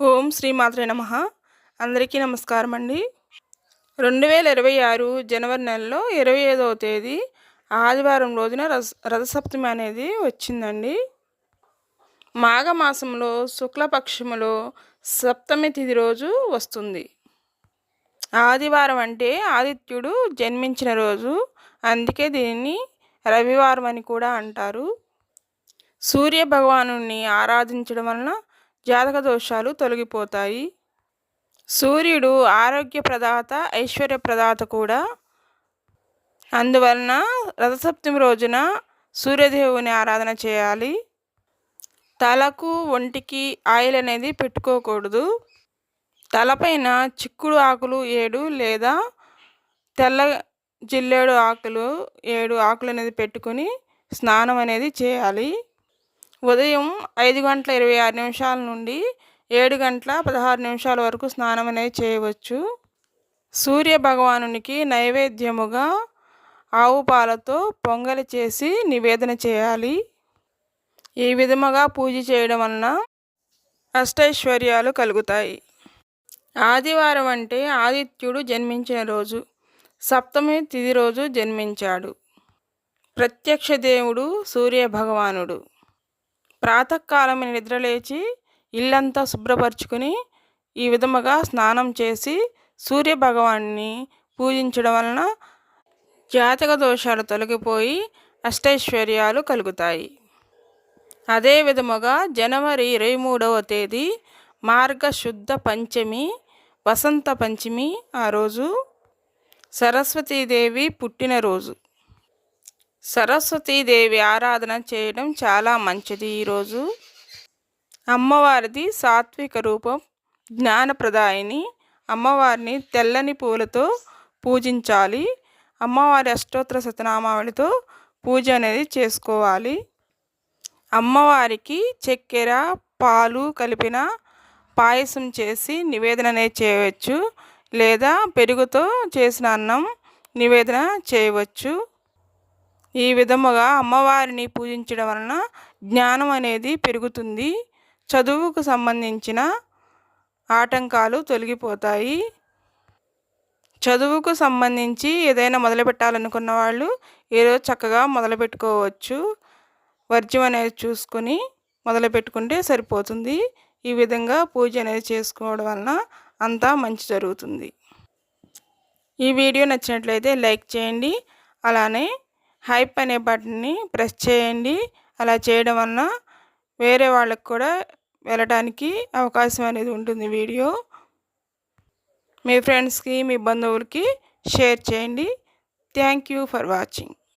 ఓం శ్రీ మాత్రే నమ. అందరికీ నమస్కారం అండి రెండు వేల ఇరవై ఆరు జనవరి నెలలో ఇరవై ఐదవ తేదీ ఆదివారం రోజున రథ రథసప్తమి అనేది వచ్చిందండి. మాఘమాసంలో శుక్లపక్షములో సప్తమి తిథి రోజు వస్తుంది. ఆదివారం అంటే ఆదిత్యుడు జన్మించిన రోజు. అందుకే దీనిని రవివారం అని కూడా అంటారు. సూర్య భగవాను ఆరాధించడం వలన జాతక దోషాలు తొలగిపోతాయి. సూర్యుడు ఆరోగ్య ప్రదాత ఐశ్వర్య ప్రదాత కూడా. అందువలన రథసప్తమి రోజున సూర్యదేవుని ఆరాధన చేయాలి. తలకు ఒంటికి ఆయిల్ అనేది పెట్టుకోకూడదు. తలపైన చిక్కుడు ఆకులు ఏడు లేదా తెల్ల జిల్లేడు ఆకులు ఏడు ఆకులు అనేది పెట్టుకొని స్నానం అనేది చేయాలి. ఉదయం ఐదు గంటల ఇరవై ఆరు నిమిషాల నుండి ఏడు గంటల పదహారు నిమిషాల వరకు స్నానం అనేది చేయవచ్చు. సూర్య భగవానునికి నైవేద్యముగా ఆవు పాలతో పొంగలి చేసి నివేదన చేయాలి. ఈ విధముగా పూజ చేయడం వలన అష్టైశ్వర్యాలు కలుగుతాయి. ఆదివారం అంటే ఆదిత్యుడు జన్మించిన రోజు సప్తమి తిది రోజు జన్మించాడు. ప్రత్యక్ష దేవుడు సూర్య భగవానుడు. ప్రాతకాలం నిద్రలేచి ఇల్లంతా శుభ్రపరచుకుని ఈ విధముగా స్నానం చేసి సూర్య భగవాన్ని పూజించడం వలన జాతక దోషాలు తొలగిపోయి అష్టైశ్వర్యాలు కలుగుతాయి. అదే విధముగా జనవరి ఇరవై మూడవ తేదీ మార్గశుద్ధ పంచమి వసంత పంచమి ఆ రోజు. సరస్వతీదేవి పుట్టినరోజు. సరస్వతీదేవి ఆరాధన చేయడం చాలా మంచిది ఈరోజు. అమ్మవారిది సాత్విక రూపం జ్ఞానప్రదాయిని అమ్మవారిని తెల్లని పూలతో పూజించాలి. అమ్మవారి అష్టోత్తర శతనామావళితో పూజ అనేది చేసుకోవాలి. అమ్మవారికి చక్కెర పాలు కలిపిన పాయసం చేసి నివేదన అనేది చేయవచ్చు. లేదా పెరుగుతో చేసిన అన్నం నివేదన చేయవచ్చు. ఈ విధముగా అమ్మవారిని పూజించడం వలన జ్ఞానం అనేది పెరుగుతుంది. చదువుకు సంబంధించిన ఆటంకాలు తొలగిపోతాయి. చదువుకు సంబంధించి ఏదైనా మొదలు పెట్టాలనుకున్న వాళ్ళు ఈరోజు చక్కగా మొదలు పెట్టుకోవచ్చు వర్జ్యం అనేది చూసుకొని మొదలు పెట్టుకుంటే సరిపోతుంది. ఈ విధంగా పూజ అనేది చేసుకోవడం వలన అంతా మంచి జరుగుతుంది. ఈ వీడియో నచ్చినట్లయితే లైక్ చేయండి. అలానే హైప్ అనే బటన్ని ప్రెస్ చేయండి. అలా చేయడం వలన వేరే వాళ్ళకి కూడా వెళ్ళడానికి అవకాశం అనేది ఉంటుంది వీడియో. మీ ఫ్రెండ్స్కి మీ బంధువులకి షేర్ చేయండి. Thank you for watching.